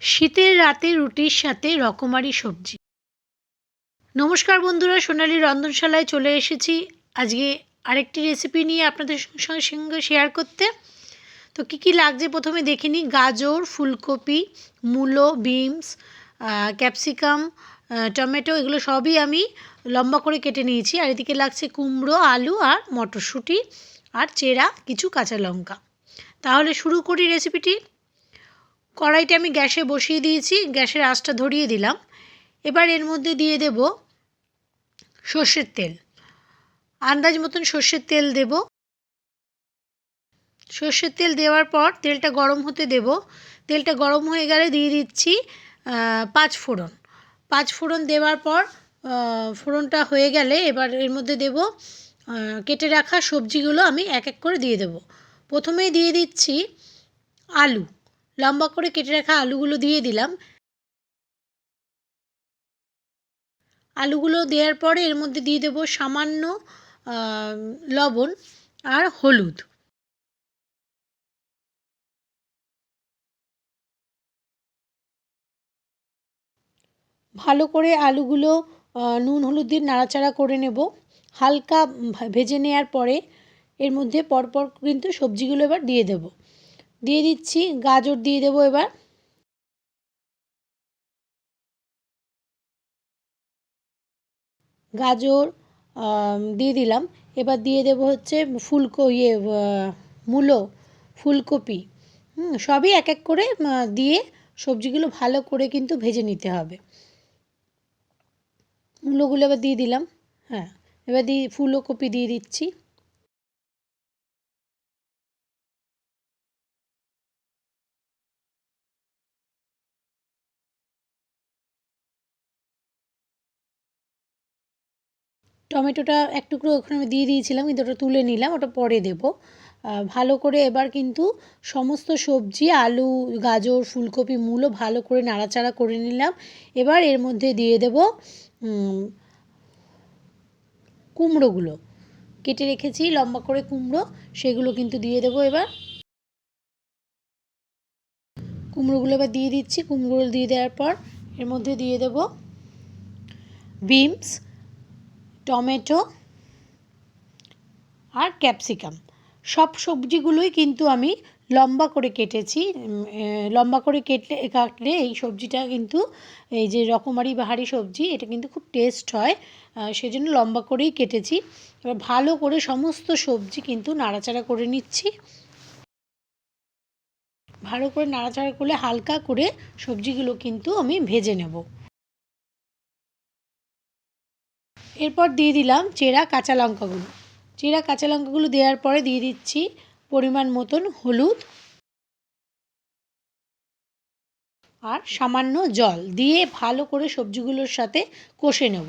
শীতের রাতে রুটির সাথে রকমারি সবজি। নমস্কার বন্ধুরা, সোনালি রন্ধনশালায় চলে এসেছি। আজকে আরেকটি রেসিপি নিয়ে আপনাদের সঙ্গে শেয়ার করতে। তো কী কী লাগছে প্রথমে দেখে নিই। গাজর, ফুলকপি, মূলো বিনস ক্যাপসিকাম টমেটো এগুলো সবই আমি লম্বা করে কেটে নিয়েছি। আর এদিকে লাগছে কুমড়ো, আলু আর মটরশুঁটি আর চেরা, কিছু কাঁচা লঙ্কা। তাহলে শুরু করি রেসিপিটি কড়াইটা আমি গ্যাসে বসিয়ে দিয়েছি, গ্যাসের আঁচটা ধরিয়ে দিলাম। এবার এর মধ্যে দিয়ে দেব সর্ষের তেল। আন্দাজ মতন সর্ষের তেল দেব। সর্ষের তেল দেওয়ার পর তেলটা গরম হতে দেব। তেলটা গরম হয়ে গেলে দিয়ে দিচ্ছি পাঁচ ফোড়ন। পাঁচ ফোড়ন দেওয়ার পর ফোড়নটা হয়ে গেলে এবার এর মধ্যে দেব কেটে রাখা সবজিগুলো আমি এক এক করে দিয়ে দেব। প্রথমেই দিয়ে দিচ্ছি আলু। লম্বা করে কেটে রাখা আলুগুলো দিয়ে দিলাম। আলুগুলো দেওয়ার পরে এর মধ্যে দিয়ে দেবো সামান্য লবণ আর হলুদ। ভালো করে আলুগুলো নুন, হলুদ দিয়ে নাড়াচাড়া করে নেব। হালকা ভেজে নেওয়ার পরে এর মধ্যে পরপর কিন্তু সবজিগুলো এবার দিয়ে দেবো। দিয়ে দিচ্ছি, গাজর দিয়ে দেবো এবার। গাজর দিয়ে দিলাম। এবার দিয়ে দেবো হচ্ছে ফুলকো ইয়ে মূলো, ফুলকপি। হুম, সবই এক এক করে দিয়ে সবজিগুলো ভালো করে কিন্তু ভেজে নিতে হবে। মূলোগুলো এবার দিয়ে দিলাম। হ্যাঁ এবার দিয়ে ফুলকপি দিয়ে দিচ্ছি। টমেটোটা এক টুকরো ওখানে আমি দিয়ে দিয়েছিলাম, কিন্তু ওটা তুলে নিলাম, ওটা পরে দেব। ভালো করে এবার কিন্তু সমস্ত সবজি, আলু, গাজর, ফুলকপি, মূলো ভালো করে নাড়াচাড়া করে নিলাম। এবার এর মধ্যে দিয়ে দেব কুমড়োগুলো। কেটে রেখেছি, লম্বা করে কুমড়ো, সেগুলো কিন্তু দিয়ে দেবো এবার। কুমড়োগুলো এবার দিয়ে দিচ্ছি, কুমড়োগুলো দিয়ে দেওয়ার পর এর মধ্যে দিয়ে দেব বিনস টমেটো আর ক্যাপসিকাম। সব সবজিগুলোই কিন্তু আমি লম্বা করে কেটেছি। লম্বা করে কেটলে, কাটলে এই সবজিটা কিন্তু, এই যে রকমারি বাহারি সবজি, এটা কিন্তু খুব টেস্ট হয়। সেজন্য লম্বা করেই কেটেছি। এবার ভালো করে সমস্ত সবজি কিন্তু নাড়াচাড়া করে নিচ্ছি। ভালো করে নাড়াচাড়া করলে হালকা করে সবজিগুলো কিন্তু আমি ভেজে নেব। এরপর দিয়ে দিলাম চেরা কাঁচা লঙ্কাগুলো। চেরা কাঁচা লঙ্কাগুলো দেওয়ার পরে দিয়ে দিচ্ছি পরিমাণ মতন হলুদ আর সামান্য জল। দিয়ে ভালো করে সবজিগুলোর সাথে কষে নেব।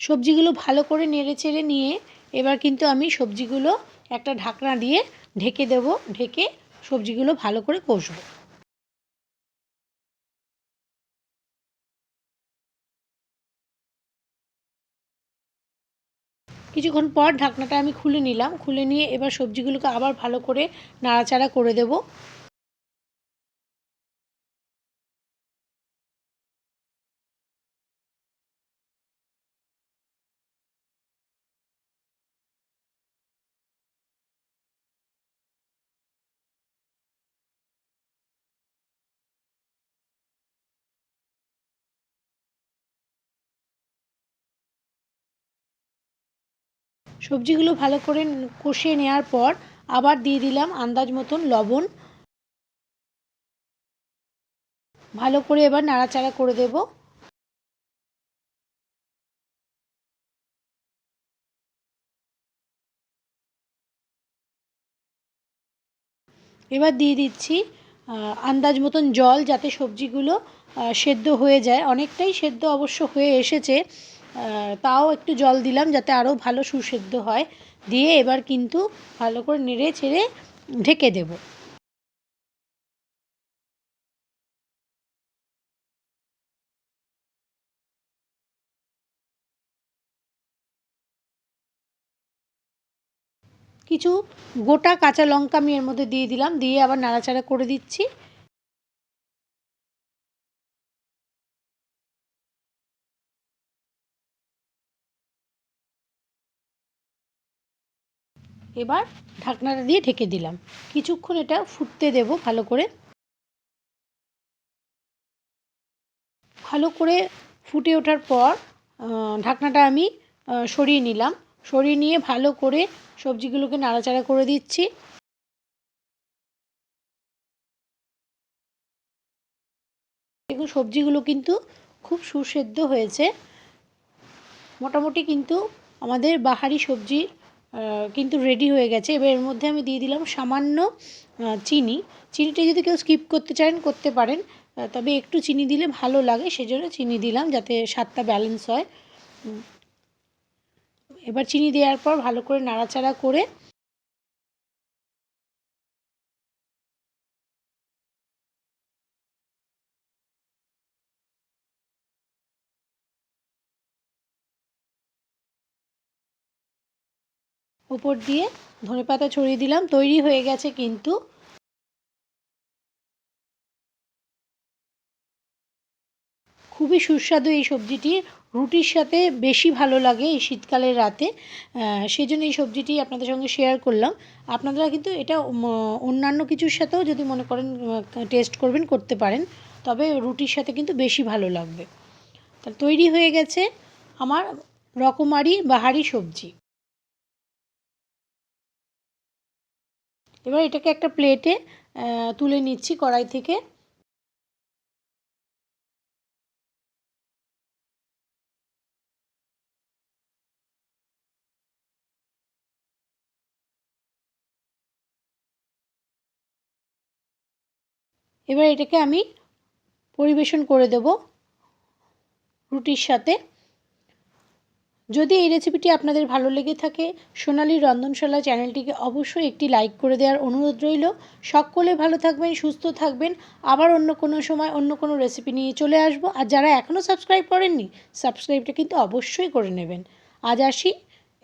সবজিগুলো ভালো করে নেড়ে চেড়ে নিয়ে এবার কিন্তু আমি সবজিগুলো একটা ঢাকনা দিয়ে ঢেকে দেব, ঢেকে সবজিগুলো ভালো করে কষবো। কিছুক্ষণ পর ঢাকনাটা আমি খুলে নিলাম, খুলে নিয়ে এবার সবজিগুলোকে আবার ভালো করে নাড়াচাড়া করে দেবো। সবজিগুলো ভালো করে কষিয়ে নেওয়ার পর আবার দিয়ে দিলাম আন্দাজ মতন লবণ। ভালো করে এবার নাড়াচাড়া করে দেব। এবার দিয়ে দিচ্ছি আন্দাজ মতন জল যাতে সবজিগুলো সেদ্ধ হয়ে যায়। অনেকটাই সেদ্ধ অবশ্য হয়ে এসেছে। তাও একটু জল দিলাম যাতে আরও ভালো সুসেদ্ধ হয়। দিয়ে এবার কিন্তু ভালো করে নেড়ে ছেড়ে ঢেকে দেবো। কিছু গোটা কাঁচা লঙ্কা আমি এর মধ্যে দিয়ে দিলাম। দিয়ে আবার নাড়াচাড়া করে দিচ্ছি। এবার ঢাকনাটা দিয়ে ঢেকে দিলাম। কিছুক্ষণ এটা ফুটতে দেব ভালো করে। ভালো করে ফুটে ওঠার পর ঢাকনাটা আমি সরিয়ে নিলাম। সরিয়ে নিয়ে ভালো করে সবজিগুলোকে নাড়াচাড়া করে দিচ্ছি। দেখুন, সবজিগুলো কিন্তু খুব সুসেদ্ধ হয়েছে। মোটামুটি কিন্তু আমাদের বাহারি সবজি কিন্তু রেডি হয়ে গেছে। এবার এর মধ্যে আমি দিয়ে দিলাম সামান্য চিনি। চিনিটা যদি কেউ স্কিপ করতে চান, করতে পারেন। তবে একটু চিনি দিলে ভালো লাগে, সেজন্য চিনি দিলাম যাতে স্বাদটা ব্যালেন্স হয়। এবার চিনি দেওয়ার পর ভালো করে নাড়াচাড়া করে উপর দিয়ে ধনে পাতা ছড়িয়ে দিলাম, তৈরি হয়ে গেছে কিন্তু। খুবই সুস্বাদু এই সবজিটি, রুটির সাথে বেশি ভালো লাগে এই শীতকালের রাতে। সেই জন্য এই সবজিটি আপনাদের সঙ্গে শেয়ার করলাম। আপনারা কিন্তু এটা অন্যান্য কিছুর সাথেও যদি মনে করেন টেস্ট করবেন, করতে পারেন। তবে রুটির সাথে কিন্তু বেশি ভালো লাগবে। তা তৈরি হয়ে গেছে আমার রকমারি বাহারি সবজি। এবার এটাকে একটা প্লেটে তুলে নিচ্ছি কড়াই থেকে। এবার এটাকে আমি পরিবেশন করে দেব রুটির সাথে। যদি এই রেসিপিটি আপনাদের ভালো লেগে থাকে, সোনালি রন্ধনশালা চ্যানেলটিকে অবশ্যই একটি লাইক করে দেওয়ার অনুরোধ রইল। সকলে ভালো থাকবেন, সুস্থ থাকবেন। আবার অন্য কোনো সময় অন্য কোনো রেসিপি নিয়ে চলে আসব। আর যারা এখনও সাবস্ক্রাইব করেননি সাবস্ক্রাইবটা কিন্তু অবশ্যই করে নেবেন। আজ আসি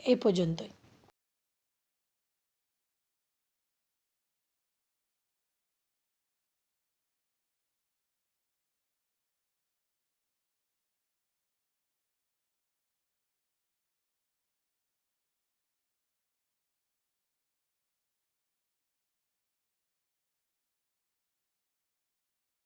এই পর্যন্তই।